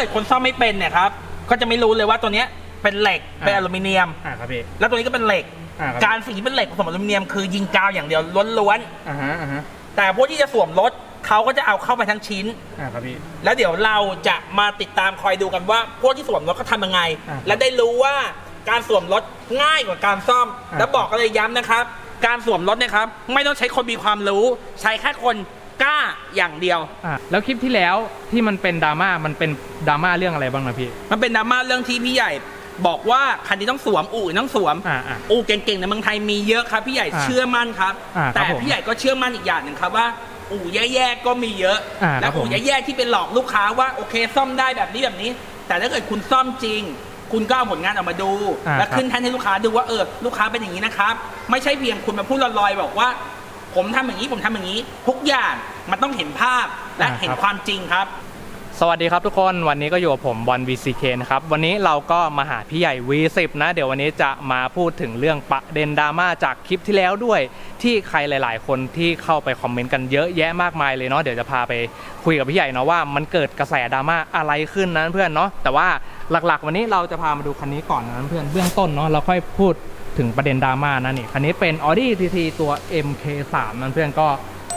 กิดคนซ่อมไม่เป็นเนี่ยครับก็จะไม่รู้เลยว่าตัวเนี้ยเป็นเหล็กเป็นอ่าอลูมิเนียม อ่าครับพี่แล้วตัวนี้ก็เป็นเหล็ก อ่าครับการสีเป็นเหล็กผสมอลูมิเนียมคือยิงกาวอย่างเดียวล้วนอ่าฮะอ่าฮะๆแต่พวกที่จะสวมรถเขาก็จะเอาเข้าไปทั้งชิ้น อ่าครับพี่ แล้วเดี๋ยวเราจะมาติดตามคอยดูกันว่า พวกที่สวมรถเขาทำยังไง อ่าและได้รู้ว่าการสวมรถง่ายกว่าการซ่อม อ่า แล้วบอกกันเลยย้ำนะครับ การสวมรถเนะครับ ไม่ต้องใช้คนมีความรู้ ใช้แค่คน กล้าอย่างเดียว อ่าแล้วคลิปที่แล้วที่มันเป็นดราม่ามันเป็นดราม่าเรื่องอะไรบ้างนะพี่ มันเป็นดราม่าเรื่องที่พี่ใหญ่ บอกว่าคันนี้ต้องสวมอู่ต้องสวมอ่าอ่าอู่เก่งๆในเมืองไทยมีเยอะครับพี่ใหญ่อ่าเชื่อมั่นครับ อ่าครับแต่ผมพี่ใหญ่ก็เชื่อมั่นอีกอย่างหนึ่งครับว่า อู่แย่ๆก็มีเยอะ อ่าและครับผมอู่แย่ๆที่เป็นหลอกลูกค้าว่าโอเคซ่อมได้แบบนี้แบบนี้ แต่ถ้าเกิดคุณซ่อมจริง คุณก็เอาผลงานออกมาดู อ่าและครับ ขึ้นแท่นให้ลูกค้าดูว่าเออลูกค้าเป็นอย่างนี้นะครับ ไม่ใช่เพียงคุณมาพูดลอยๆบอกว่า ผมทำอย่างนี้ผมทำอย่างนี้ ทุกอย่างมันต้องเห็นภาพและเห็นความจริงครับ สวัสดีครับทุกคนวันนี้ก็อยู่กับผมบอล VCK นะครับวันนี้เราก็มาหาพี่ใหญ่ V10 นะ เดี๋ยววันนี้จะมาพูดถึงเรื่องประเด็นดราม่าจากคลิปที่แล้วด้วย ที่ใครหลาย ๆ คนที่เข้าไปคอมเมนต์กันเยอะแยะมากมายเลยเนาะเดี๋ยวจะพาไปคุยกับพี่ใหญ่เนาะว่ามันเกิดกระแสดราม่าอะไรขึ้นนะเพื่อนเนาะแต่ว่าหลัก ๆ วันนี้เราจะพามาดูคันนี้ก่อนนะเพื่อนเบื้องต้นเนาะเราค่อยพูด ถึงประเด็นดราม่านะนี่คันนี้เป็น Audi TT ตัว MK3 นั่นเพื่อนก็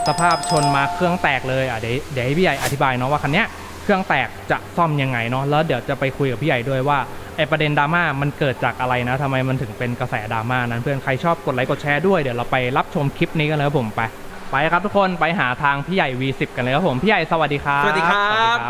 สภาพชนมาเครื่องแตกเลยอะเดี๋ยวเดี๋ยวให้พี่ใหญ่อธิบายเนาะว่าคันเนี้ยเครื่องแตกจะซ่อมยังไงเนาะแล้วเดี๋ยวจะไปคุยกับพี่ใหญ่ด้วยว่าไอประเด็นดราม่ามันเกิดจากอะไรนะทำไมมันถึงเป็นกระแสดราม่านั้นเพื่อนใครชอบกดไลค์กดแชร์ด้วยเดี๋ยวเราไปรับชมคลิปนี้กันเลยครับผมไปไปครับทุกคนไปหาทางพี่ใหญ่ V10 กันเลยครับผมพี่ใหญ่สวัสดีครับสวัสดีครั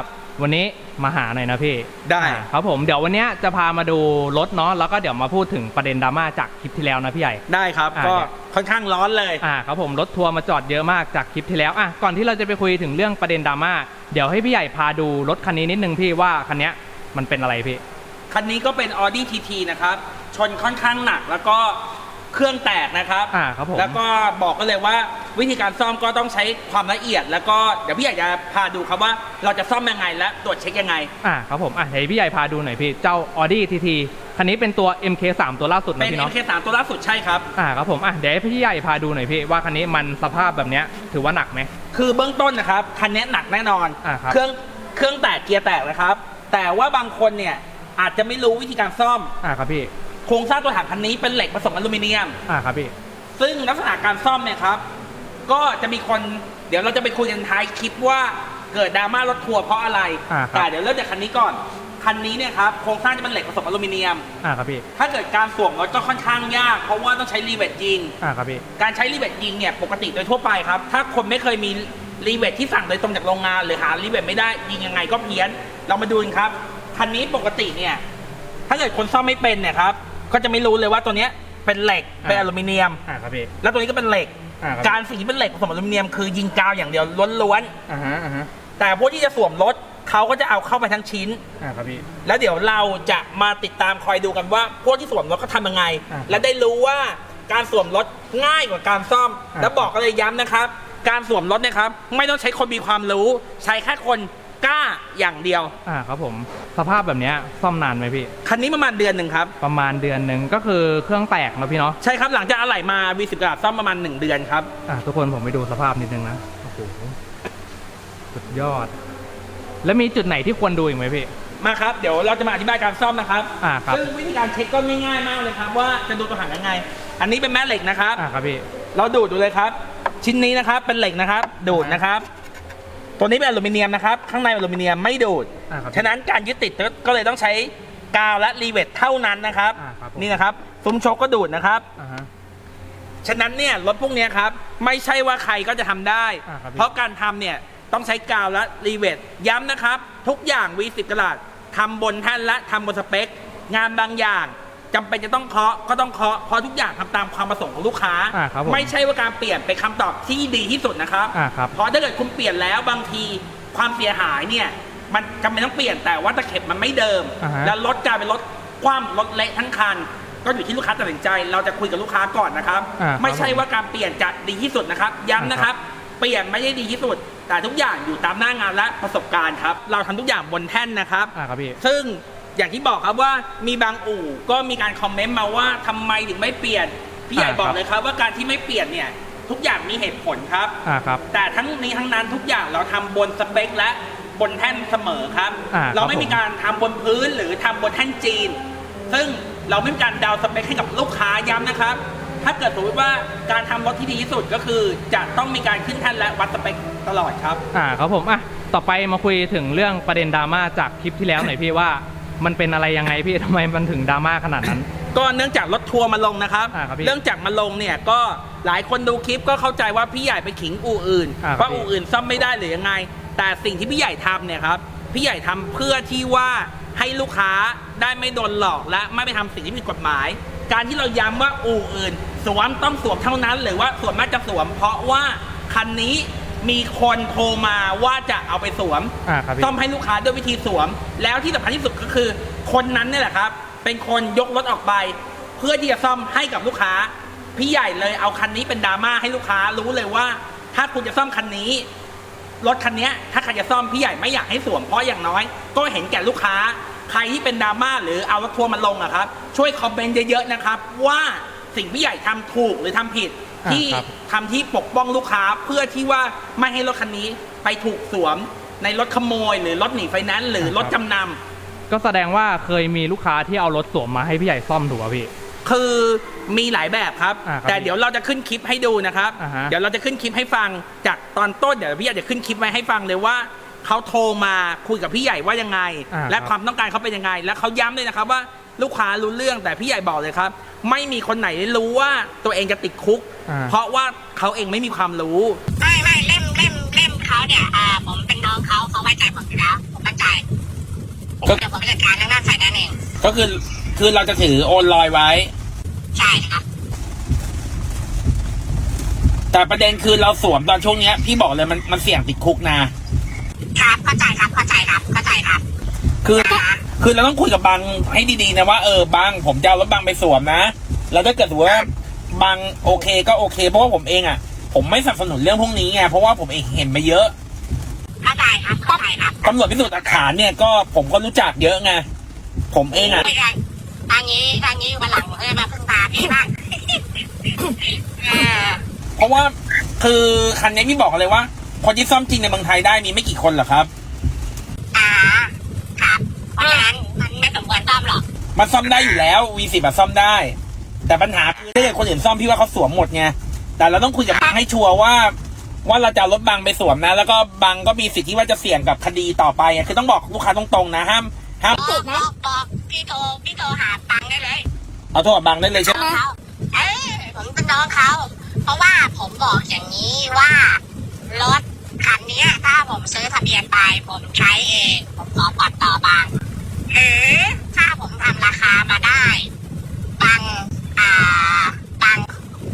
บส วัสดีวันนี้มาหาหน่อยนะพี่ได้ อ่าครับผมเดี๋ยววันเนี้ยจะพามาดูรถเนาะแล้วก็เดี๋ยวมาพูดถึงประเด็นดราม่าจากคลิปที่แล้วนะพี่ใหญ่ ได้ครับ อ่าก็เดี๋ยวค่อนข้างร้อนเลย อ่าครับผมรถทัวร์มาจอดเยอะมากจากคลิปที่แล้วอะก่อนที่เราจะไปคุยถึงเรื่องประเด็นดราม่าเดี๋ยวให้พี่ใหญ่พาดูรถคันนี้นิดนึงพี่ว่าคันเนี้ยมันเป็นอะไรพี่ คันนี้ก็เป็น Audi TT นะครับ ชนค่อนข้างหนักแล้วก็เครื่องแตกนะครับอ่าครับผมแล้วก็บอกกันเลยว่าวิธีการซ่อมก็ต้องใช้ความละเอียด แล้วก็เดี๋ยวพี่อยากจะพาดูครับว่า เราจะซ่อมยังไงและตรวจเช็คยังไง อ่าครับผมอะเดี๋ยวพี่ใหญ่พาดูหน่อยพี่เจ้า Audi TT คันนี้เป็นตัว MK3 ตัวล่าสุดเป็นะนพี่เนาะ MK3 ตัวล่าสุดใช่ครับ อ่าครับผมอะเดี๋ยวให้พี่ใหญ่พาดูหน่อยพี่ว่าคันนี้มันสภาพแบบเนี้ยถือว่าหนักไหม คือเบื้องต้นนะครับคันนี้หนักแน่นอน อ่าครับเครื่องเครื่องแตกเกียร์แตกนะครับ แต่ว่าบางคนเนี่ยอาจจะไม่รู้วิธีการซ่อม อ่าครับพี่โครงสร้างตัวถังคันนี้เป็นเหล็กผสมอลูมิเนียม อ่าครับพี่ ซึ่งลักษณะการซ่อมเนี่ยครับ ก็จะมีคนเดี๋ยวเราจะไปคุยกันท้ายคลิปว่า เกิดดราม่ารถทัวร์เพราะอะไร อ่าครับ แต่เดี๋ยวเริ่มจากคันนี้ก่อน คันนี้เนี่ยครับโครงสร้างจะเป็นเหล็กผสมอลูมิเนียม อ่าครับพี่ ถ้าเกิดการสวมรถก็ค่อนข้างยาก เพราะว่าต้องใช้รีเวทยิง อ่าครับพี่ การใช้รีเวทยิงเนี่ยปกติโดยทั่วไปครับ ถ้าคนไม่เคยมีรีเวทที่สั่งโดยตรงจากโรงงาน หรือหารีเวทไม่ได้ยิงยังไงก็เพี้ยน เรามาดูกันครับ คันนี้ปกติเนี่ย ถ้าเกิดคนซ่อมไม่เป็นเนี่ยครับ ก็จะไม่รู้เลยว่าตัวเนี้ยเป็นเหล็ก เป็นอลูมิเนียม อ่าครับพี่ แล้วตัวนี้ก็เป็นเหล็ก อ่าครับ การสีเป็นเหล็กผสมอลูมิเนียมคือยิงกาวอย่างเดียวล้วนอ่าฮะอ่าฮะๆ แต่พวกที่จะสวมรถเขาก็จะเอาเข้าไปทั้งชิ้น อ่าครับพี่ แล้วเดี๋ยวเราจะมาติดตามคอยดูกันว่า พวกที่สวมรถเขาทำยังไง อ่าและได้รู้ว่าการสวมรถง่ายกว่าการซ่อม อ่า แล้วบอกกันเลยย้ำนะครับ การสวมรถเนะครับ ไม่ต้องใช้คนมีความรู้ ใช้แค่คนกล้าอย่างเดียว อ่าครับผม สภาพแบบเนี้ยซ่อมนานไหมพี่ คันนี้ประมาณเดือนหนึ่งครับ ประมาณเดือนหนึ่งก็คือเครื่องแตกเนอะพี่เนาะ ใช่ครับหลังจากอะไหล่มา V10 กระดาษซ่อมประมาณ1เดือนครับ อะทุกคนผมไปดูสภาพนิดนึงนะ โอ้โหสุด ยอด แล้วมีจุดไหนที่ควรดูอีกไหมพี่ มาครับ เดี๋ยวเราจะมาอธิบายการซ่อมนะครับอ่าครับ ซึ่งวิธีการเช็คก็ง่ายๆมากเลยครับ ว่าจะดูตัวถังยังไง อันนี้เป็นแม่เหล็กนะครับ อะครับพี่ เราดูดดูเลยครับ ชิ้นนี้นะครับเป็นเหล็กนะครับ ดูดนะครับ ตัวนี้เป็นอลูมิเนียมนะครับ ข้างในอลูมิเนียมไม่ดูด อ่าครับฉะนั้นการยึดติดก็เลยต้องใช้กาวและรีเวทเท่านั้นนะครับ อ่าครับผม นี่นะครับซุ้มโชกก็ดูดนะครับ อ่าฮะ ฉะนั้นเนี่ยรถพวกเนี้ยครับ ไม่ใช่ว่าใครก็จะทำได้ อ่าครับพี่เพราะการทำเนี่ย ต้องใช้กาวและรีเวทย้ำนะครับ ทุกอย่าง V10 กระดาษทำบนแท่นและทำบนสเปค งานบางอย่างจำเป็นจะต้องเคาะก็ต้องเคาะเพราะทุกอย่างทำตามความประสงค์ของลูกค้า อ่าครับผมไม่ใช่ว่าการเปลี่ยนเป็นคำตอบที่ดีที่สุดนะครับ อ่าครับ เพราะถ้าเกิดคุณเปลี่ยนแล้วบางทีความเสียหายเนี่ย มันจำเป็นต้องเปลี่ยนแต่ว่าตะเข็บมันไม่เดิม อ่าฮะ แล้วรถกลายเป็นรถคว่ำรถเละทั้งคัน ก็อยู่ที่ลูกค้าตัดสินใจ เราจะคุยกับลูกค้าก่อนนะครับ อ่าครับไม่ใช่ว่าการเปลี่ยนจะดีที่สุดนะครับ ย้ำนะครับ เปลี่ยนไม่ได้ดีที่สุด แต่ทุกอย่างอยู่ตามหน้างานและประสบการณ์ครับ เราทำทุกอย่างบนแท่นนะครับ อ่าครับพี่ ซึ่งอย่างที่บอกครับว่ามีบางอู่ก็มีการคอมเมนต์มาว่าทำไมถึงไม่เปลี่ยน พี่ใหญ่อ่าครับ บอกเลยครับว่าการที่ไม่เปลี่ยนเนี่ยทุกอย่างมีเหตุผลครับ อ่าครับ แต่ทั้งนี้ทั้งนั้นทุกอย่างเราทำบนสเปคและบนแท่นเสมอครับ อ่าครับ เราไม่มีการทำบนพื้นหรือทำบนแท่นจีน ซึ่งเราไม่มีการดาวน์สเปคให้กับลูกค้าย้ำนะครับ ถ้าเกิดสมมติว่าการทำรถที่ดีที่สุดก็คือ จะต้องมีการขึ้นแท่นและวัดสเปคตลอดครับ อ่าครับผมอะต่อไปมาคุยถึงเรื่องประเด็นดราม่าจากคลิปที่แล้วหน่อยพี่ว่า มันเป็นอะไรยังไงพี่ทำไมมันถึงดราม่าขนาดนั้น ก็เนื่องจากรถทัวร์มาลงนะครับ อ่าครับพี่เรื่องจากมาลงเนี่ยก็หลายคนดูคลิปก็เข้าใจว่าพี่ใหญ่ไปขิงอู่อื่นอ่าครับว่าพี่ อู่อื่นซ่อมไม่ได้หรือยังไง แต่สิ่งที่พี่ใหญ่ทำเนี่ยครับพี่ใหญ่ทำเพื่อที่ว่าให้ลูกค้าได้ไม่โดนหลอกและไม่ไปทำสิ่งที่ผิดกฎหมาย การที่เราย้ำว่าอู่อื่น สวมต้องสวมเท่านั้น หรือว่าสวมมากจะสวม เพราะว่าคันนี้มีคนโทรมาว่าจะเอาไปสวมอ่าครับพี่ซ่อมให้ลูกค้าด้วยวิธีสวม แล้วที่สำคัญที่สุดก็คือ คนนั้นเนี่ยแหละครับ เป็นคนยกรถออกไป เพื่อที่จะซ่อมให้กับลูกค้า พี่ใหญ่เลยเอาคันนี้เป็นดราม่าให้ลูกค้ารู้เลยว่า ถ้าคุณจะซ่อมคันนี้ รถคันเนี้ยถ้าใครจะซ่อมพี่ใหญ่ไม่อยากให้สวมเพราะอย่างน้อย ก็เห็นแก่ลูกค้า ใครที่เป็นดราม่าหรือเอารถทัวร์มาลงอะครับ ช่วยคอมเมนต์เยอะๆนะครับว่า สิ่งพี่ใหญ่ทำถูกหรือทำผิด อ่าที่ครับ ทำที่ปกป้องลูกค้าเพื่อที่ว่าไม่ให้รถคันนี้ไปถูกสวมในรถขโมย หรือรถหนีไฟแนนซ์หรือรถจำนำ ก็แสดงว่าเคยมีลูกค้าที่เอารถสวมมาให้พี่ใหญ่ซ่อมถูกป่ะพี่ คือมีหลายแบบครับ อ่าครับแต่เดี๋ยวเราจะขึ้นคลิปให้ดูนะครับ อ่าฮะ เดี๋ยวเราจะขึ้นคลิปให้ฟังจากตอนต้นเดี๋ยวพี่อยากจะขึ้นคลิปไว้ให้ฟังเลยว่าเขาโทรมาคุยกับพี่ใหญ่ว่ายังไง อ่าและครับ ความต้องการเขาเป็นยังไง และเขาย้ำเลยนะครับว่า ลูกค้ารู้เรื่องแต่พี่ใหญ่บอกเลยครับ ไม่มีคนไหนรู้ว่าตัวเองจะติดคุก อ่า เพราะว่าเขาเองไม่มีความรู้ ไม่ไม่เล่มเล่มเล่มเขาเนี่ยอ่าผมเป็นน้องเขาเขาไว้ใจผมอยู่แล้วผมมั่นใจก็เดี๋ยวผมจัดการทางด้านไฟแนนซ์เองก็คือคือเราจะถือโอนลอยไว้ ใช่ครับแต่ประเด็นคือเราสวมตอนช่วงเนี้ยพี่บอกเลยมันมันเสี่ยงติดคุกนะ ครับเข้าใจครับเข้าใจครับเข้าใจครับ คือ คือเราต้องคุยกับบังให้ดีๆนะว่าเออบังผมจะเอารถบังไปสวมนะแล้วถ้าเกิดสมมติว่าบังโอเคก็โอเค เพราะว่าผมเองอะ ผมไม่สนับสนุนเรื่องพวกนี้ไงเพราะว่าผมเองเห็นมาเยอะเข้าใจครับเข้าใจครับตำรวจพิสูจน์หลักฐานเนี่ยก็ผมก็รู้จักเยอะไงผมเองอะไม่ได้ทางนี้ทางนี้วันหลังเออมาพึ่งตาพี่บ้างเออเพราะว่าคือคันนี้พี่บอกเลยว่า คนที่ซ่อมจริงในเมืองไทยได้มีไม่กี่คนหรอกครับอ่า ครับเพราะฉะนั้นมันไม่สมควรต้อมหรอกมันซ่อมได้อยู่แล้ว V10 อะซ่อมได้ แต่ปัญหาคือถ้าเกิดคนอื่นซ่อมพี่ว่าเขาสวมหมดไงแต่เราต้องคุยกับบังให้ชัวร์ว่า ว่าเราจะเอารถบังไปสวมนะ แล้วก็บังก็มีสิทธิ์ที่ว่าจะเสี่ยงกับคดีต่อไปอะคือต้องบอกลูกค้าตรงๆนะห้ามห้ามบอกบอกบอกพี่โทรพี่โทรหาตังค์ได้เลยเอาโทษบังได้เลยใช่ไหมเขาเอ้ยผมเป็นน้องเขา เพราะว่าผมบอกอย่างนี้ว่ารถคันเนี้ยถ้าผมซื้อทะเบียนไปผมใช้เอง ผมขอผ่อนต่อบาง หรือถ้าผมทำราคามาได้บังอ่าบัง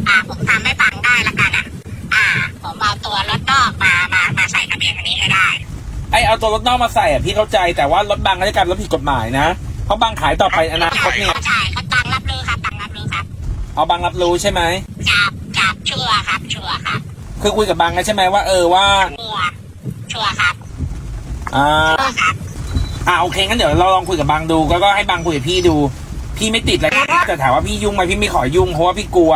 อ่าผมทำให้บังได้ละกันอะอ่า ผมเอาตัวรถนอกมามามาใส่ทะเบียนคันนี้ให้ได้ ไอเอาตัวรถนอกมาใส่อะพี่เข้าใจแต่ว่ารถบังก็จะกลายเป็นรถผิดกฎหมายนะเพราะบังขายต่อไปอนาคตเนี่ยใช่เขาตังรับรู้ครับตังรับรู้ครับเอาบังรับรู้ใช่ไหมจับจับชัวร์ครับชัวร์ครับ คือคุยกับบังแล้วใช่ไหมว่า เออว่าชัวร์ชัวร์ครับอ่าชัวร์ครับ อ่าโอเคงั้นเดี๋ยวเราลองคุยกับบังดูก็ก็ให้บังคุยกับพี่ดู พี่ไม่ติดเลยแต่ถามว่าพี่ยุ่งไหมพี่ไม่ขอยุ่งเพราะว่าพี่กลัว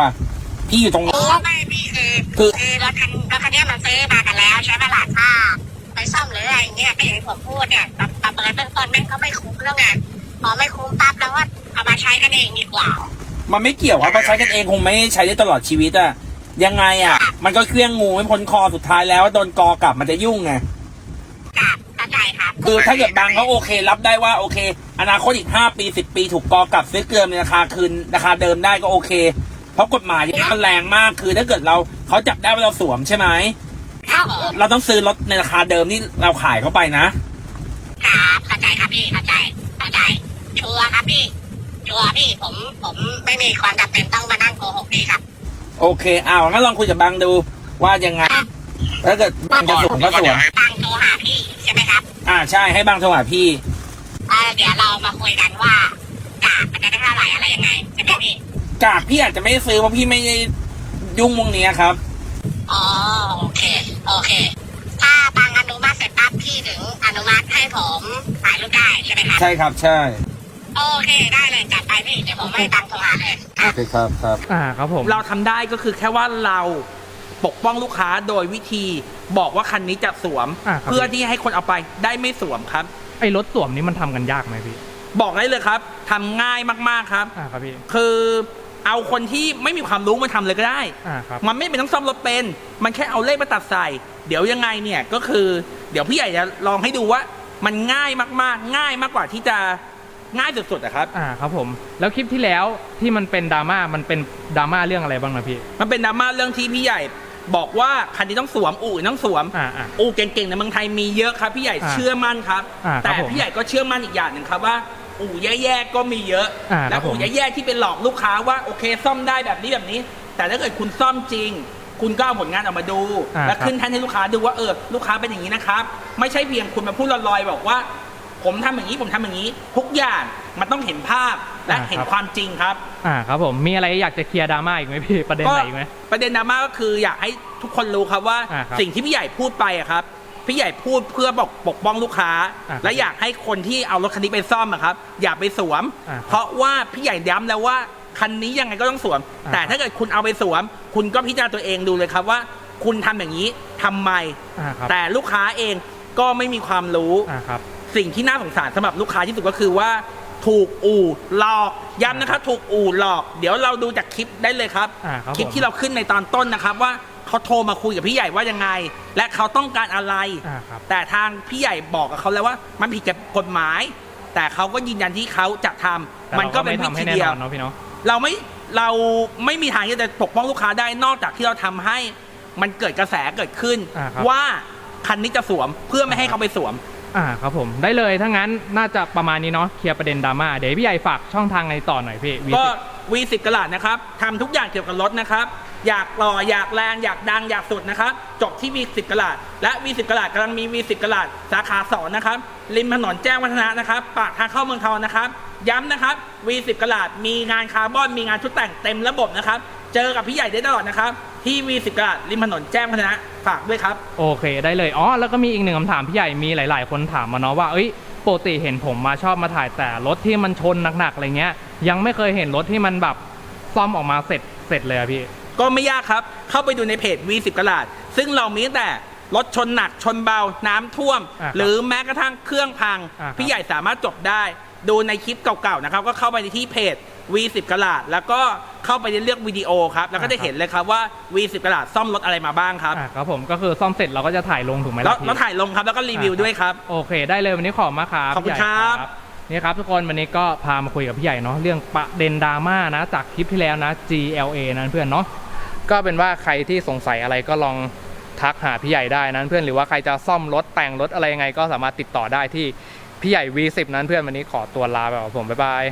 พี่อยู่ตรงโอ้นี้ไม่พี่คือคือคือรถคันรถคันเนี้ยมันซื้อมากันแล้วใช้เวลาถ้าไปซ่อมหรืออะไรเงี้ยก็อย่างที่ผมพูดเนี่ยประประเมินเบื้องต้นแม่งก็ไม่คุ้มแล้วไงพอไม่คุ้มปั๊บแล้วว่าเอามาใช้กันเองดีกว่ามันไม่เกี่ยวว่าเพราะใช้กันเองคงไม่ใช้ได้ตลอดชีวิตอะยังไงอะมันก็เครื่องงูไม่พ้นคอสุดท้ายแล้วโดนกอกลับมันจะยุ่งไงครับเข้าใจ ครับคือถ้าเกิดบางเขาโอเค รับได้ว่าโอเค อนาคตอีก5ปี10ปีถูกกอกลับซื้อเกลือในราคาคืนราคาเดิมได้ก็โอเค เพราะกฎหมายเนี่ยมันแรงมากคือถ้าเกิดเราเขาจับได้ว่าเราสวมใช่ไหมครับผมเราต้องซื้อรถในราคาเดิมที่เราขายเข้าไปนะครับเข้าใจครับพี่เข้าใจเข้าใจ ชัวร์ครับพี่ ชัวร์พี่ผมผมไม่มีความจำเป็นต้องมานั่งโกหกพี่ครับ โอเคเอางั้นลองคุยกับบางดูว่ายังไงถ้าเกิดบางจะสวมก็สวมตั้งโทรหาพี่ใช่ไหม ครับ อ่าใช่ให้บางโทรหาพี่เอ่อเดี๋ยวเรามาคุยกันว่ากากมันจะได้เท่าไหร่อะไรยังไงใช่ไหมพี่กากพี่อาจจะไม่ได้ซื้อเพราะพี่ไม่ได้ยุ่งวงนี้ครับ อ๋อโอเค โอเค ถ้าบางอนุมัติเสร็จปั๊บพี่ถึงอนุมัติให้ผมถ่ายรูปได้ใช่ไหมครับ ใช่ครับใช่โอเคได้เลยจัดไปพี่เดี๋ยวผมให้ตังค์โทรหาเลย โอเคครับครับ อ่าครับผม เราทำได้ก็คือแค่ว่าเรา ปกป้องลูกค้าโดยวิธีบอกว่าคันนี้จะสวม อ่าครับ เพื่อที่ให้คนเอาไปได้ไม่สวมครับ ไอ้รถสวมนี้มันทำกันยากไหมพี่บอกได้เลยครับทำง่ายมากๆครับ อ่าครับพี่คือเอาคนที่ไม่มีความรู้มาทำเลยก็ได้ อ่าครับ มันไม่เป็นต้องซ่อมรถเป็น มันแค่เอาเลขมาตัดใส่ เดี๋ยวยังไงเนี่ยก็คือ เดี๋ยวพี่ใหญ่จะลองให้ดูว่า มันง่ายมากๆ ง่ายมากกว่าที่จะง่ายสุดๆนะครับ อ่าครับผม แล้วคลิปที่แล้วที่มันเป็นดราม่ามันเป็นดราม่าเรื่องอะไรบ้างนะพี่ มันเป็นดราม่าเรื่องที่พี่ใหญ่ บอกว่าคันนี้ต้องสวมอู่ต้องสวม อ่าอ่าอู่เก่งๆในเมืองไทยมีเยอะครับ พี่ใหญ่อ่าเชื่อมั่นครับ อ่าครับแต่ผมพี่ใหญ่ก็เชื่อมั่นอีกอย่างหนึ่งครับว่า อู่แย่ๆก็มีเยอะ อ่าครับและอู่ผมแย่ๆที่เป็นหลอกลูกค้าว่าโอเคซ่อมได้แบบนี้แบบนี้ แต่ถ้าเกิดคุณซ่อมจริง คุณก็เอาผลงานออกมาดู อ่าและครับขึ้นแท่นให้ลูกค้าดูว่าเออลูกค้าเป็นอย่างนี้นะครับ ไม่ใช่เพียงคุณมาพูดลอยๆบอกว่า ผมทำอย่างนี้ผมทำอย่างนี้ทุกอย่างมันต้องเห็นภาพ และเห็นความจริงครับอ่าครับผมมีอะไรอยากจะเคลียร์ดราม่าอีกไหมพี่ประเด็นไหนอีกไหมประเด็นดราม่าก็คืออยากให้ทุกคนรู้ครับว่าอ่าครับสิ่งที่พี่ใหญ่พูดไปอะครับพี่ใหญ่พูดเพื่อบอกปกป้องลูกค้าอ่าครับและอยากให้คนที่เอารถคันนี้ไปซ่อมอะครับ อย่าไปสวมอ่าครับเพราะว่าพี่ใหญ่ย้ำแล้วว่าคันนี้ยังไงก็ต้องสวมอ่าแต่ถ้าเกิดคุณเอาไปสวม คุณก็พิจารณาตัวเองดูเลยครับว่า คุณทำอย่างนี้ทำไมอ่าครับแต่ลูกค้าเองก็ไม่มีความรู้อ่าครับสิ่งที่น่าสงสารสำหรับลูกค้าที่สุดก็คือว่า ถูกอู่หลอกย้ำนะครับ ถูกอู่หลอก เดี๋ยวเราดูจากคลิปได้เลยครับ อ่าครับคลิปผมที่เราขึ้นในตอนต้นนะครับว่าเขาโทรมาคุยกับพี่ใหญ่ว่ายังไง และเขาต้องการอะไร อ่าครับ แต่ทางพี่ใหญ่บอกกับเขาแล้วว่ามันผิดกับกฎหมาย แต่เขาก็ยืนยันที่เขาจะทำแต่มันก็ราเป็นวิไทำให้ธีแน่เดีนยว อนเนาะพี่เนาะ เราไม่เราไม่มีทางที่จะปกป้องลูกค้าได้นอกจากที่เราทำให้มันเกิดกระแสเกิดขึ้น อ่าครับว่าคันนี้จะสวมเพื่อไม่ให้เขาไปสวม อ่าครับผมได้เลยถ้างั้นน่าจะประมาณนี้เนาะเคลียร์ประเด็นดราม่าเดี๋ยวพี่ใหญ่ฝากช่องทางในต่อหน่อยพี่วีก็สิบ V10 กระลาดนะครับทำทุกอย่างเกี่ยวกับรถนะครับ อยากหล่ออยากแรงอยากดังอยากสุดนะครับ จบที่ V10 กระลาดและ V10 กระลาดกำลังมี V10 กระลาดสาขาสองนะครับริมถนนแจ้งวัฒนะนะครับปากทางเข้าเมืองทองนะครับ ย้ำนะครับ V10 กระลาดมีงานคาร์บอนมีงานชุดแต่งเต็มระบบนะครับ เจอกับพี่ใหญ่ได้ตลอดนะครับ ที่ V10 กระลาดริมถนนแจ้งวัฒนะฝากด้วยครับ โอเคได้เลยอ๋อแล้วก็มีอีกหนึ่งคำถามพี่ใหญ่มีหลาย ๆ คนถามมาเนาะว่าเอ้ยปกติเห็นผมมาชอบมาถ่ายแต่รถที่มันชนหนักๆอะไรเงี้ย ยังไม่เคยเห็นรถที่มันแบบซ่อมออกมาเสร็จเสร็จเลยอะพี่ ก็ไม่ยากครับ เข้าไปดูในเพจ V10 กระลาดซึ่งเรามีตั้งแต่รถชนหนักชนเบา น้ำท่วม อ่าครับหรือแม้กระทั่งเครื่องพัง อ่าครับ พี่ใหญ่สามารถจบได้ ดูในคลิปเก่าๆนะครับ ก็เข้าไปที่เพจ V10 กระลาดแล้วก็ เข้าไปเลือกวิดีโอครับแล้วก็จะเห็นเลยครับว่า V10 กระลาดซ่อมรถอะไรมาบ้างครับอ่าครับผมก็คือซ่อมเสร็จเราก็จะถ่ายลงถูกไหมแล้วล่ะพี่แล้วถ่ายลงครับแล้วก็รีวิวด้วยครับ โอเค ได้เลยวันนี้ขอบคุณมากครับขอบคุณพี่ใหญ่ครับนี่ครับทุกคนวันนี้ก็พามาคุยกับพี่ใหญ่เนาะเรื่องประเด็นดราม่านะจากคลิปที่แล้วนะ GLA นั้นเพื่อนเนาะก็เป็นว่าใครที่สงสัยอะไรก็ลองทักหาพี่ใหญ่ได้นั้นเพื่อนหรือว่าใครจะซ่อมรถแต่งรถอะไรยังไงก็สามารถติดต่อได้ที่พี่ใหญ่ V10 นั้นเพื่อนวันนี้ขอตัวลาไปก่อนผมบ๊ายบาย